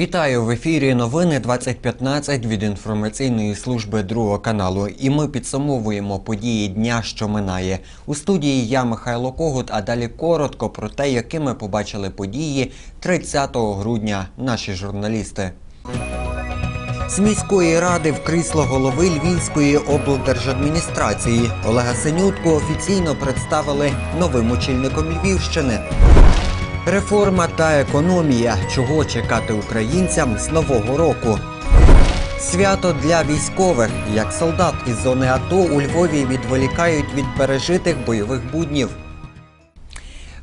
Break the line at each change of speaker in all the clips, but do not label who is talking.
Вітаю в ефірі. Новини 2015 від інформаційної служби другого каналу. І ми підсумовуємо події дня, що минає. У студії я Михайло Когут. А далі коротко про те, якими побачили події 30 грудня наші журналісти. З міської ради в крісло голови Львівської облдержадміністрації Олега Синютку офіційно представили новим очільником Львівщини. Реформа та економія. Чого чекати українцям з нового року? Свято для військових. Як солдат із зони АТО у Львові відволікають від пережитих бойових буднів.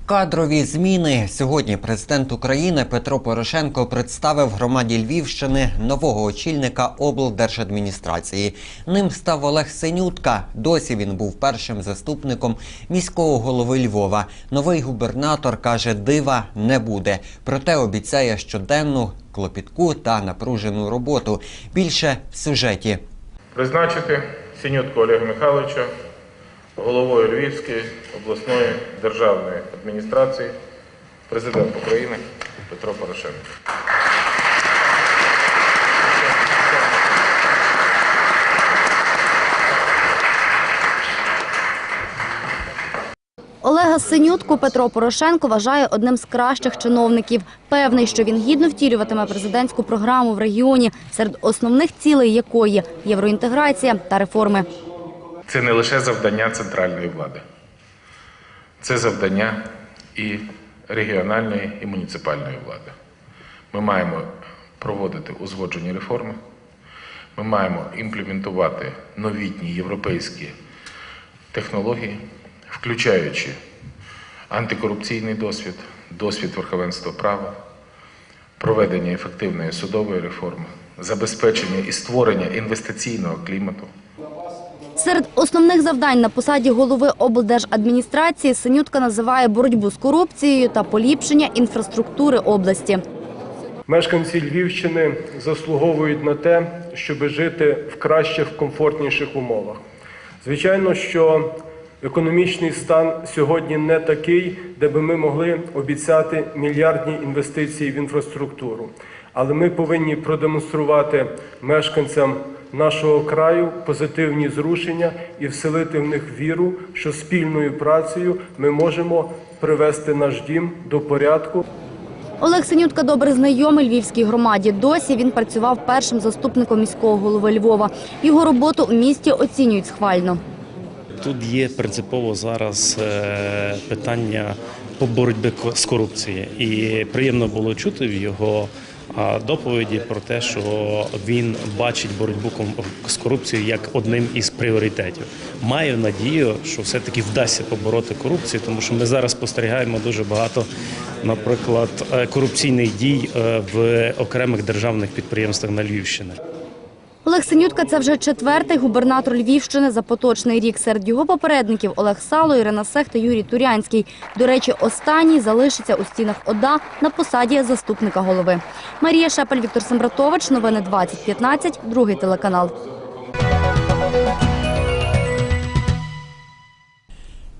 Кадрові зміни сьогодні президент України Петро Порошенко представив громаді Львівщини нового очільника облдержадміністрації. Ним став Олег Синютка. Досі він був першим заступником міського голови Львова. Новий губернатор каже, дива не буде. Проте обіцяє щоденну клопітку та напружену роботу. Більше в сюжеті.
Призначити Синютку Олега Михайловича головою Львівської обласної державної адміністрації президент України Петро Порошенко.
Олега Синютку Петро Порошенко вважає одним з кращих чиновників. Певний, що він гідно втілюватиме президентську програму в регіоні, серед основних цілей якої євроінтеграція та реформи.
Це не лише завдання центральної влади, це завдання і регіональної і муніципальної влади. Ми маємо проводити узгоджені реформи, ми маємо імплементувати новітні європейські технології, включаючи антикорупційний досвід, досвід верховенства права, проведення ефективної судової реформи, забезпечення і створення інвестиційного клімату.
Серед основних завдань на посаді голови облдержадміністрації Синютка називає боротьбу з корупцією та поліпшення інфраструктури області.
Мешканці Львівщини заслуговують на те, щоб жити в кращих, комфортніших умовах. Звичайно, що економічний стан сьогодні не такий, де би ми могли обіцяти мільярдні інвестиції в інфраструктуру. Але ми повинні продемонструвати мешканцям нашого краю позитивні зрушення і вселити в них віру, що спільною працею ми можемо привести наш дім до порядку.
Олег Синютка добре знайомий львівській громаді. Досі він працював першим заступником міського голови Львова. Його роботу у місті оцінюють схвально.
Тут є принципово зараз е, питання по боротьбі з корупцією. І приємно було чути в його доповіді про те, що він бачить боротьбу з корупцією як одним із пріоритетів. Маю надію, що все-таки вдасться побороти корупцію, тому що ми зараз спостерігаємо дуже багато, наприклад, е, корупційних дій е, в окремих державних підприємствах на Львівщині.
Олег Синютка – це вже четвертий губернатор Львівщини за поточний рік. Серед його попередників Олег Сало, Ірина Сех та Юрій Турянський. До речі, останній залишиться у стінах ОДА на посаді заступника голови. Марія Шепель, Віктор Сембратович. Новини 2015. Другий телеканал.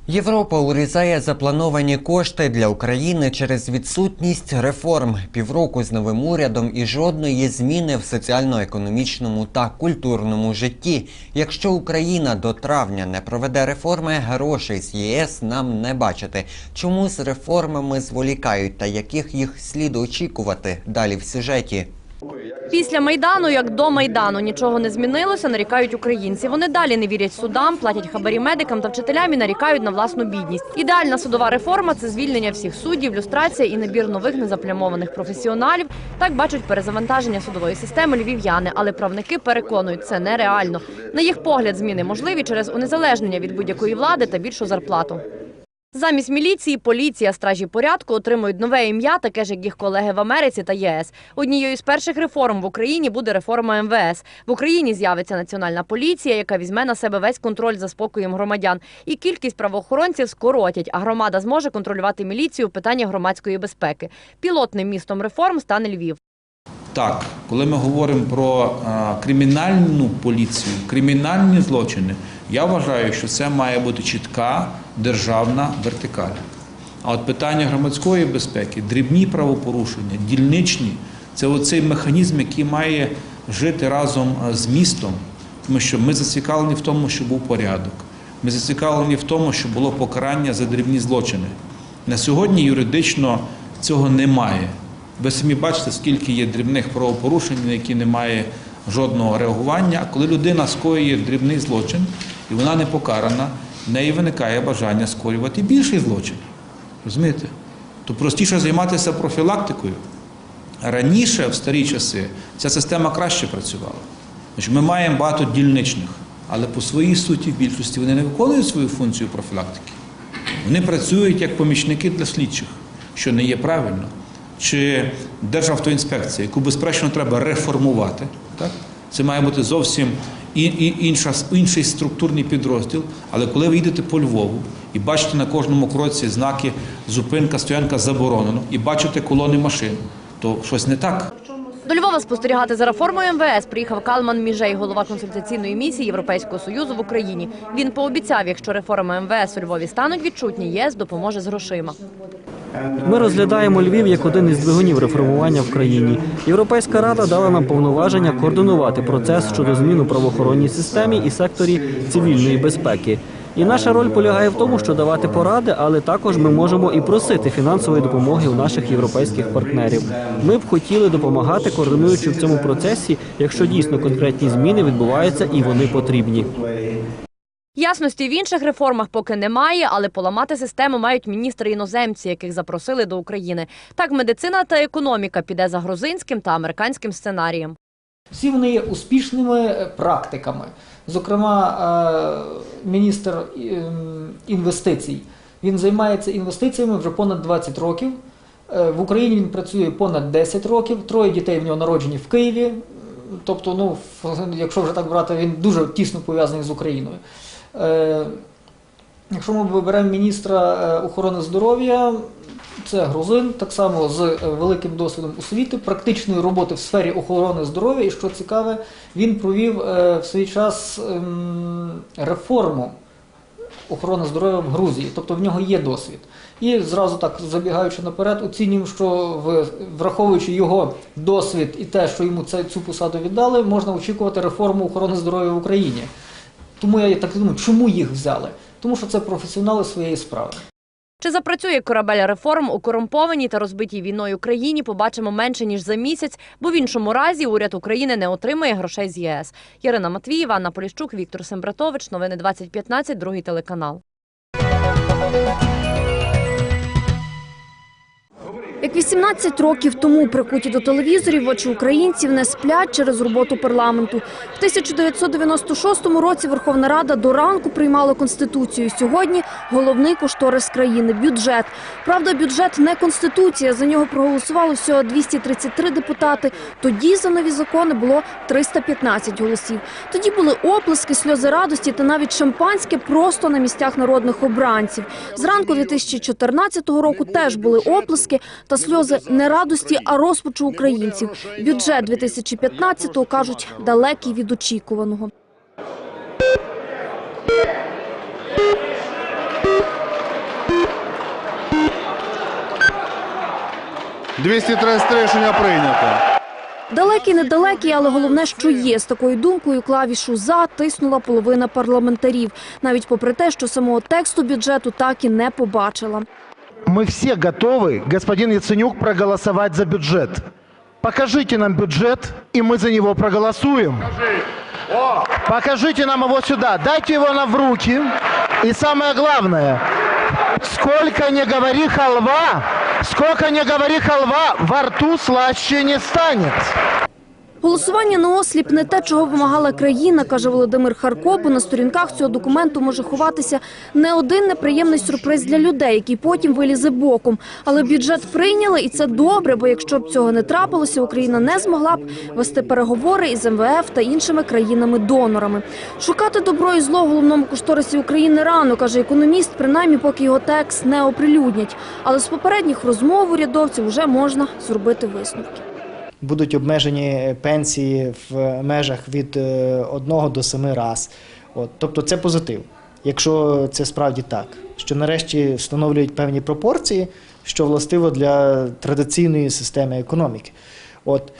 Європа урізає заплановані кошти для України через відсутність реформ. Півроку з новим урядом і жодної зміни в соціально-економічному та культурному житті. Якщо Україна до травня не проведе реформи, грошей з ЄС нам не бачити. Чому з реформами зволікають та яких їх слід очікувати? Далі в сюжеті.
Після майдану, як до майдану, нічого не змінилося, нарікають українці. Вони далі не вірять судам, платять хабарі медикам та вчителям і нарікають на власну бідність. Ідеальна судова реформа це звільнення всіх суддів, люстрація і набір нових незаплямованих професіоналів. Так бачать перезавантаження судової системи львів'яни, але правники переконують, це нереально. На їх погляд, зміни можливі через унезалежнення від будь-якої влади та більшу зарплату. Замість міліції, поліція, стражі порядку отримують нове ім'я, таке ж як їх колеги в Америці та ЄС. Однією з перших реформ в Україні буде реформа МВС. В Україні з'явиться національна поліція, яка візьме на себе весь контроль за спокоєм громадян. І кількість правоохоронців скоротять, а громада зможе контролювати міліцію в питанні громадської безпеки. Пілотним містом реформ стане Львів.
Так, коли ми говоримо про кримінальну поліцію, кримінальні злочини, я вважаю, що це має бути чітка державна вертикаль. А от питання громадської безпеки, дрібні правопорушення, дільничні Це оцей механізм, який має жити разом е, з містом, тому що ми зацікавлені в тому, щоб був порядок. Ми зацікавлені в тому, щоб було покарання за дрібні злочини. На сьогодні юридично цього немає. Ви самі бачите, скільки є дрібних правопорушень, на які немає жодного реагування. А коли людина скоює дрібний злочин і вона не покарана, в неї виникає бажання скоювати більший злочин. Розумієте? То простіше займатися профілактикою. Раніше, в старі часи, ця система краще працювала. Ми маємо багато дільничних, але по своїй суті, в більшості вони не виконують свою функцію профілактики. Вони працюють як помічники для слідчих, що не є правильно. Чи Державтоінспекція, яку безперечно треба реформувати. Так? Це має бути зовсім і, і, інша, інший структурний підрозділ. Але коли ви їдете по Львову і бачите на кожному кроці знаки зупинка, стоянка заборонено, і бачите колони машин, то щось не так.
До Львова спостерігати за реформою МВС приїхав Калман Міжей, голова консультаційної місії Європейського союзу в Україні. Він пообіцяв, якщо реформи МВС у Львові стануть відчутні, ЄС допоможе з грошима.
Ми розглядаємо Львів як один із двигунів реформування в країні. Європейська рада дала нам повноваження координувати процес щодо змін у правоохоронній системі і секторі цивільної безпеки. І наша роль полягає в тому, що давати поради, але також ми можемо і просити фінансової допомоги у наших європейських партнерів. Ми б хотіли допомагати, координуючи в цьому процесі, якщо дійсно конкретні зміни відбуваються і вони потрібні.
Ясності в інших реформах поки немає, але поламати систему мають міністри іноземці, яких запросили до України. Так, медицина та економіка піде за грузинським та американським сценарієм.
Всі вони є успішними е, практиками. Зокрема, е, міністр ем, інвестицій. Він займається інвестиціями вже понад 20 років. Е, В Україні він працює понад 10 років. Троє дітей в нього народжені в Києві. Тобто, ну, якщо вже так брати, він дуже тісно пов'язаний з Україною. Е, Якщо ми виберемо міністра е, охорони здоров'я, це грузин, так само з е, великим досвідом освіти, практичної роботи в сфері охорони здоров'я. І що цікаве, він провів в свій час ем, реформу охорони здоров'я в Грузії, тобто в нього є досвід. І зразу так забігаючи наперед, оцінюємо, що враховуючи його досвід і те, що йому цю посаду віддали, можна очікувати реформу охорони здоров'я в Україні. Тому я так думаю, чому їх взяли? Тому що це професіонали своєї справи.
Чи запрацює корабель реформ у корумпованій та розбитій війною країні, побачимо менше ніж за місяць, бо в іншому разі уряд України не отримає грошей з ЄС. Ярина Матвієва, Анна Поліщук, Віктор Сембратович. Новини 2015, другий телеканал.
Як 18 років тому прикуті до телевізорів очі українців не сплять через роботу парламенту. В 1996 році Верховна Рада до ранку приймала конституцію. Сьогодні головний кошторис країни бюджет. Правда, бюджет не конституція. За нього проголосувало всього 233 депутати. Тоді за нові закони було 315 голосів. Тоді були оплески, сльози радості та навіть шампанське просто на місцях народних обранців. Зранку 2014 року теж були оплески та сльози не радості, а розпачу українців. Бюджет 2015-го, кажуть, далекий від очікуваного.
– 233 рішення прийнято.
Далекий, недалекий, але головне, що є. З такою думкою клавішу «за» тиснула половина парламентарів. Навіть попри те, що самого тексту бюджету так і не побачила.
Мы все готовы, господин Яценюк, проголосовать за бюджет. Покажите нам бюджет, и мы за него проголосуем. Покажите нам его сюда, дайте его нам в руки. И самое главное, сколько не говори халва, сколько не говори халва, во рту слаще не станет.
Голосування на осліп не те, чого вимагала країна, каже Володимир Харко, бо на сторінках цього документу може ховатися не один неприємний сюрприз для людей, який потім вилізе боком. Але бюджет прийняли, і це добре, бо якщо б цього не трапилося, Україна не змогла б вести переговори із МВФ та іншими країнами-донорами. Шукати добро і зло в головному кошторисі України рано, каже економіст, принаймні поки його текст не оприлюднять. Але з попередніх розмов урядовців вже можна зробити висновки.
Будуть обмежені пенсії в межах від 1 до 7 раз. От, тобто це позитив, якщо це справді так, що нарешті встановлюють певні пропорції, що властиво для традиційної системи економіки. От.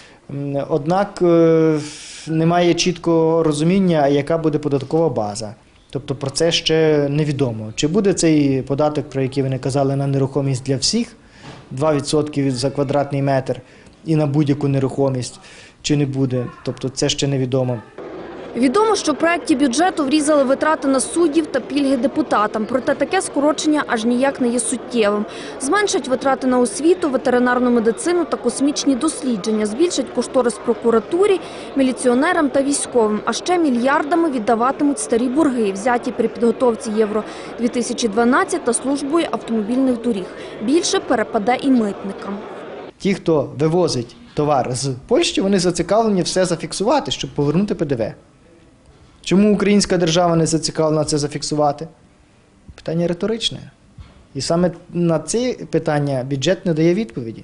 Однак е, немає чіткого розуміння, яка буде податкова база. Тобто про це ще невідомо. Чи буде цей податок, про який ви не казали, на нерухомість для всіх 2% за квадратний метр і на будь-яку нерухомість, чи не буде. Тобто це ще невідомо.
Відомо, що в проєкті бюджету врізали витрати на суддів та пільги депутатам. Проте таке скорочення аж ніяк не є суттєвим. Зменшать витрати на освіту, ветеринарну медицину та космічні дослідження. Збільшать кошторис прокуратурі, міліціонерам та військовим. А ще мільярдами віддаватимуть старі борги, взяті при підготовці Євро-2012 та службою автомобільних доріг. Більше перепаде і митникам.
Ті, хто вивозить товар з Польщі, вони зацікавлені все зафіксувати, щоб повернути ПДВ. Чому українська держава не зацікавлена це зафіксувати? Питання риторичне. І саме на це питання бюджет не дає відповіді.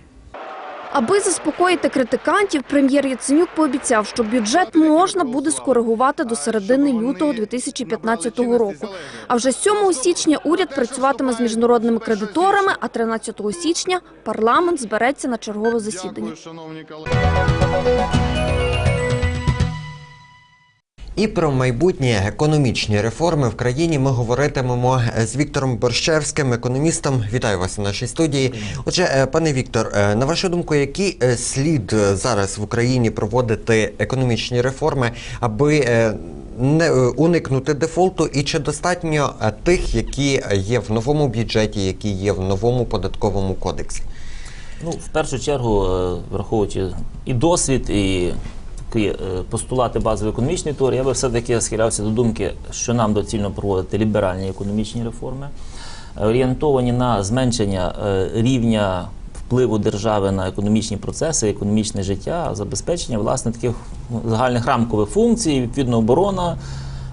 Аби заспокоїти критикантів, прем'єр Яценюк пообіцяв, що бюджет можна буде скоригувати до середини лютого 2015 року. А вже 7 січня уряд працюватиме з міжнародними кредиторами, а 13 січня парламент збереться на чергове засідання.
І про майбутні економічні реформи в країні ми говоритимемо з Віктором Борщевським, економістом. Вітаю вас у нашій студії. Отже, е, пане Віктор, е, на вашу думку, який е, слід зараз в Україні проводити економічні реформи, аби не уникнути дефолту, і чи достатньо тих, які є в новому бюджеті, які є в новому податковому кодексі?
Ну, в першу чергу, враховуючи і досвід, і такі е, постулати базової економічної теорії, я би все-таки схилявся до думки, що нам доцільно проводити ліберальні економічні реформи, орієнтовані на зменшення е, рівня впливу держави на економічні процеси, економічне життя, забезпечення власне таких ну, загальних рамкових функцій, відповідно оборона.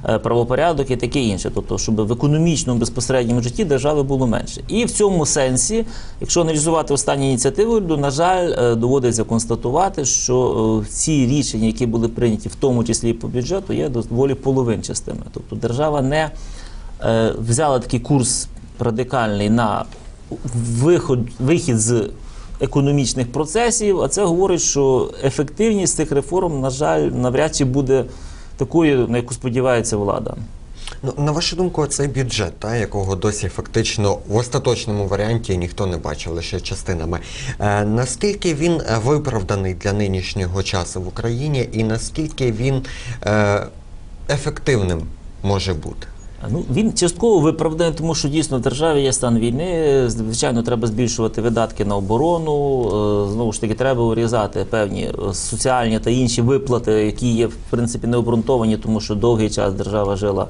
Е, Правопорядок і таке інше, тобто, щоб в економічному безпосередньому житті держави було менше. І в цьому сенсі, якщо аналізувати останні ініціативи уряду, на жаль, е, доводиться констатувати, що е, ці рішення, які були прийняті, в тому числі по бюджету, є доволі половинчастими. Тобто держава не взяла такий курс радикальний на виход, вихід з економічних процесів, а це говорить, що ефективність цих реформ, на жаль, навряд чи буде такою, на яку сподівається влада.
Ну, на вашу думку, цей бюджет, та, якого досі фактично в остаточному варіанті ніхто не бачив, лише частинами. Е, наскільки він е, виправданий для нинішнього часу в Україні і наскільки він е, ефективним може бути?
Ну, він частково виправданий, тому що дійсно в державі є стан війни. Звичайно, треба збільшувати видатки на оборону. Е, Знову ж таки, треба урізати певні е, соціальні та інші виплати, які є в принципі необґрунтовані, тому що довгий час держава жила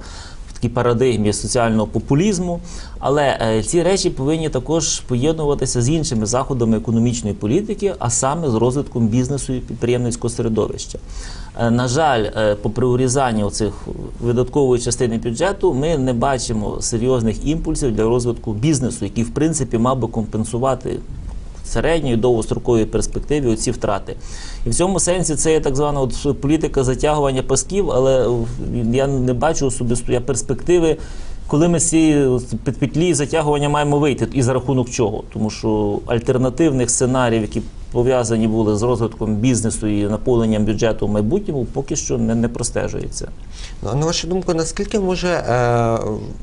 такій парадигмі соціального популізму. Але е, ці речі повинні також поєднуватися з іншими заходами економічної політики, а саме з розвитком бізнесу і підприємницького середовища. Е, На жаль, е, попри урізання цих видаткової частини бюджету, ми не бачимо серйозних імпульсів для розвитку бізнесу, який в принципі мав би компенсувати середньої довгостроковій перспективі оці втрати. І в цьому сенсі це є так звана от політика затягування пасків, але я не бачу особисто я перспективи. Коли ми з цієї петлі затягування маємо вийти, і за рахунок чого? Тому що альтернативних сценаріїв, які пов'язані були з розвитком бізнесу і наповненням бюджету в майбутньому, поки що не, не простежується.
Ну, на вашу думку, наскільки може е,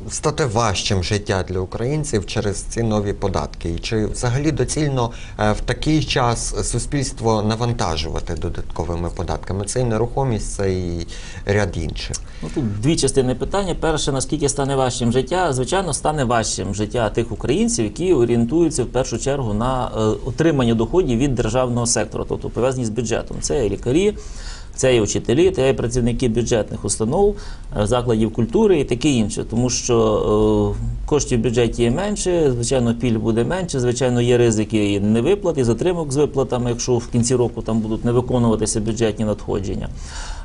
стати важчим життя для українців через ці нові податки? І чи взагалі доцільно е, в такий час суспільство навантажувати додатковими податками? Це і нерухомість, це і ряд інших.
Ну, тут дві частини питання. Перше, наскільки стане важчим життя? Звичайно, стане важчим життя тих українців, які орієнтуються в першу чергу на е, отримання доходів від державного сектора, тобто пов'язані з бюджетом. Це і лікарі, це і вчителі, це і працівники бюджетних установ, е, закладів культури і таке інше. Тому що е, коштів в бюджеті є менше, звичайно, пільг буде менше, звичайно, є ризики і невиплат, і затримок з виплатами, якщо в кінці року там будуть не виконуватися бюджетні надходження.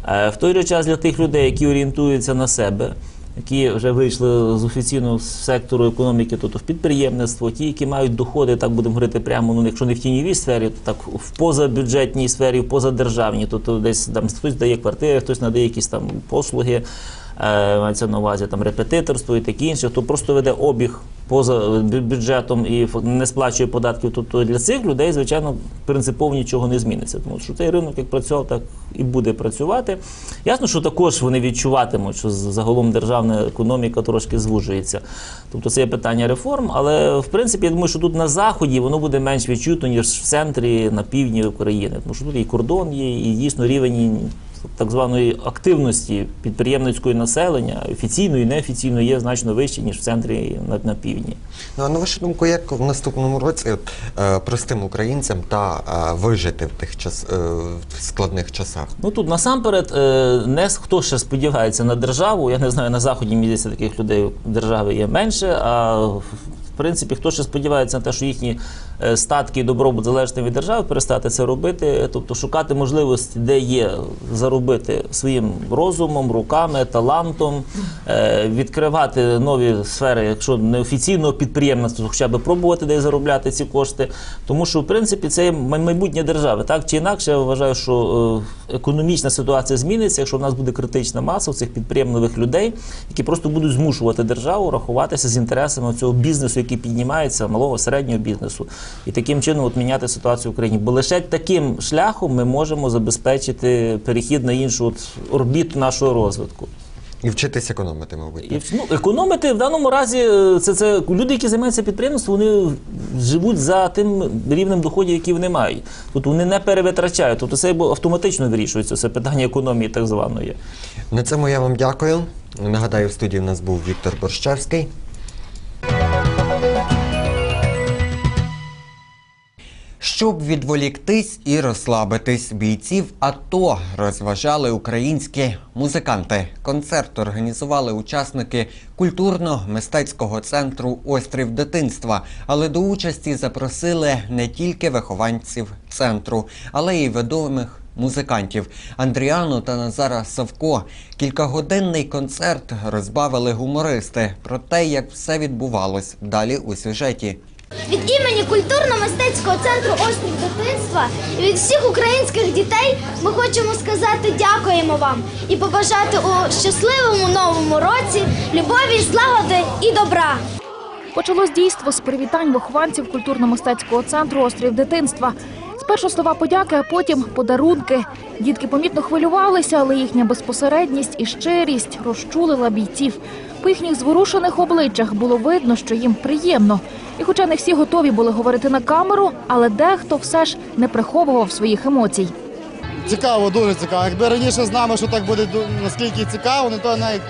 Е, В той же час для тих людей, які орієнтуються на себе, які вже вийшли з офіційного сектору економіки, тобто в підприємництво, ті, які мають доходи, так будемо говорити прямо, ну якщо не в тіньовій сфері, то так в позабюджетній сфері, в позадержавній, тобто десь там хтось дає квартири, хтось надає якісь там послуги, мається на увазі там репетиторство і таке інше, хто просто веде обіг поза бюджетом і не сплачує податків, тобто для цих людей, звичайно, принципово нічого не зміниться. Тому що цей ринок як працював, так і буде працювати. Ясно, що також вони відчуватимуть, що загалом державна економіка трошки звужується. Тобто це є питання реформ, але в принципі я думаю, що тут на заході воно буде менш відчутно, ніж в центрі на півдні України. Тому що тут і кордон є, і дійсно рівень так званої активності підприємницької населення, офіційної і неофіційної, є значно вищий, ніж в центрі на, на півдні.
Ну, а на вашу думку, як в наступному році от, е, простим українцям та е, вижити в тих час, е, в складних часах?
Ну тут насамперед е, не хто ще сподівається на державу. Я не знаю, на заході здається, таких людей в державі є менше. А принципі, хто ще сподівається на те, що їхні е, статки і добробут залежні від держави, перестати це робити, тобто шукати можливості, де є заробити своїм розумом, руками, талантом, е, відкривати нові сфери, якщо не офіційного підприємництва, хоча б пробувати десь заробляти ці кошти. Тому що, в принципі, це майбутнє держави. Так чи інакше, я вважаю, що е, економічна ситуація зміниться, якщо в нас буде критична маса цих підприємливих людей, які просто будуть змушувати державу рахуватися з інтересами цього бізнесу, який піднімається, малого середнього бізнесу, і таким чином от міняти ситуацію в Україні. Бо лише таким шляхом ми можемо забезпечити перехід на іншу от орбіту нашого розвитку.
І вчитись економити, мабуть.
І ну, економити в даному разі е, це, це люди, які займаються підприємством, вони живуть за тим рівнем доходів, який вони мають. Тобто вони не перевитрачають. Тобто це автоматично вирішується. Це питання економії так званої.
На цьому я вам дякую. Нагадаю, в студії в нас був Віктор Борщевський. Щоб відволіктись і розслабитись, бійців АТО розважали українські музиканти. Концерт організували учасники культурно-мистецького центру Острів дитинства, але до участі запросили не тільки вихованців центру, але й відомих музикантів Андріану та Назара Савко. Кількагодинний концерт розбавили гумористи. Про те, як все відбувалось, далі у сюжеті.
Від імені культурно-мистецького центру Острів дитинства і від всіх українських дітей ми хочемо сказати дякуємо вам і побажати у щасливому новому році любові, злагоди і добра.
Почалось дійство з привітань вихованців культурно-мистецького центру Острів дитинства. Спершу слова подяки, а потім подарунки. Дітки помітно хвилювалися, але їхня безпосередність і щирість розчулила бійців. По їхніх зворушених обличчях було видно, що їм приємно. І хоча не всі готові були говорити на камеру, але дехто все ж не приховував своїх емоцій.
Цікаво, дуже цікаво. Якби раніше знали, що так буде наскільки цікаво, не то навіть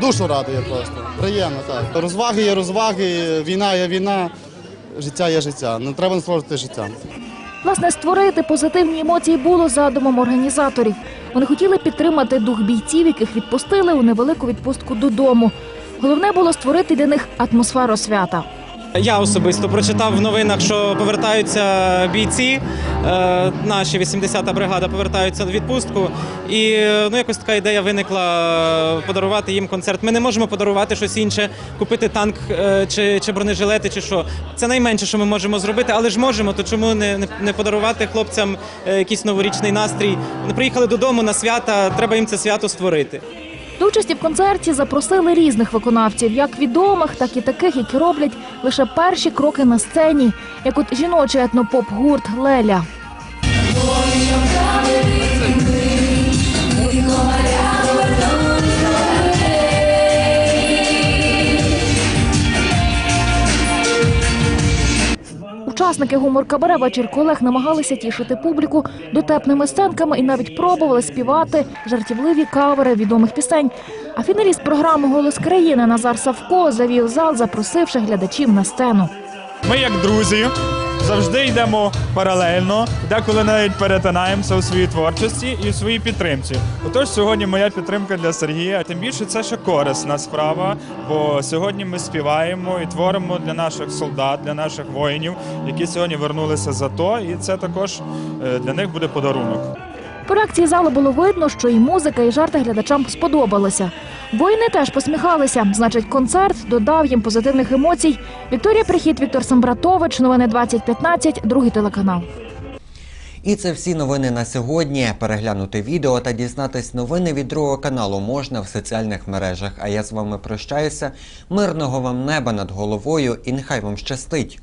душу радує просто. Приємно, так. Розваги є розваги, війна є війна, життя є життя. Не треба насолоджувати життям.
Власне, створити позитивні емоції було задумом організаторів. Вони хотіли підтримати дух бійців, яких відпустили у невелику відпустку додому. Головне було створити для них атмосферу свята.
Я особисто прочитав в новинах, що повертаються бійці. е, Наші 80-та бригада повертаються в відпустку. І е, ну, якось така ідея виникла е, подарувати їм концерт. Ми не можемо подарувати щось інше, купити танк чи, чи бронежилети, чи що. Це найменше, що ми можемо зробити, але ж можемо, то чому не, не, подарувати хлопцям якийсь новорічний настрій? Приїхали додому на свята, треба їм це свято створити.
До участі в концерті запросили різних виконавців, як відомих, так і таких, які роблять лише перші кроки на сцені, як от жіночий етнопоп-гурт Леля. Учасники гумор кабаре вечір колег намагалися тішити публіку дотепними сценками і навіть пробували співати жартівливі кавери відомих пісень. А фіналіст програми Голос країни Назар Савко завів зал, запросивши глядачів на сцену.
Ми, як друзі, завжди йдемо паралельно, деколи навіть перетинаємося у своїй творчості і у своїй підтримці. Отож, сьогодні моя підтримка для Сергія. Тим більше це ще корисна справа, бо сьогодні ми співаємо і творимо для наших солдат, для наших воїнів, які сьогодні вернулися за то, і це також е, для них буде подарунок.
По реакції залу було видно, що і музика, і жарти глядачам сподобалися. Воїни теж посміхалися. Значить, концерт додав їм позитивних емоцій. Вікторія Прихід, Віктор Самбратович, новини 2015, другий телеканал.
І це всі новини на сьогодні. Переглянути відео та дізнатись новини від другого каналу можна в соціальних мережах. А я з вами прощаюся. Мирного вам неба над головою і нехай вам щастить.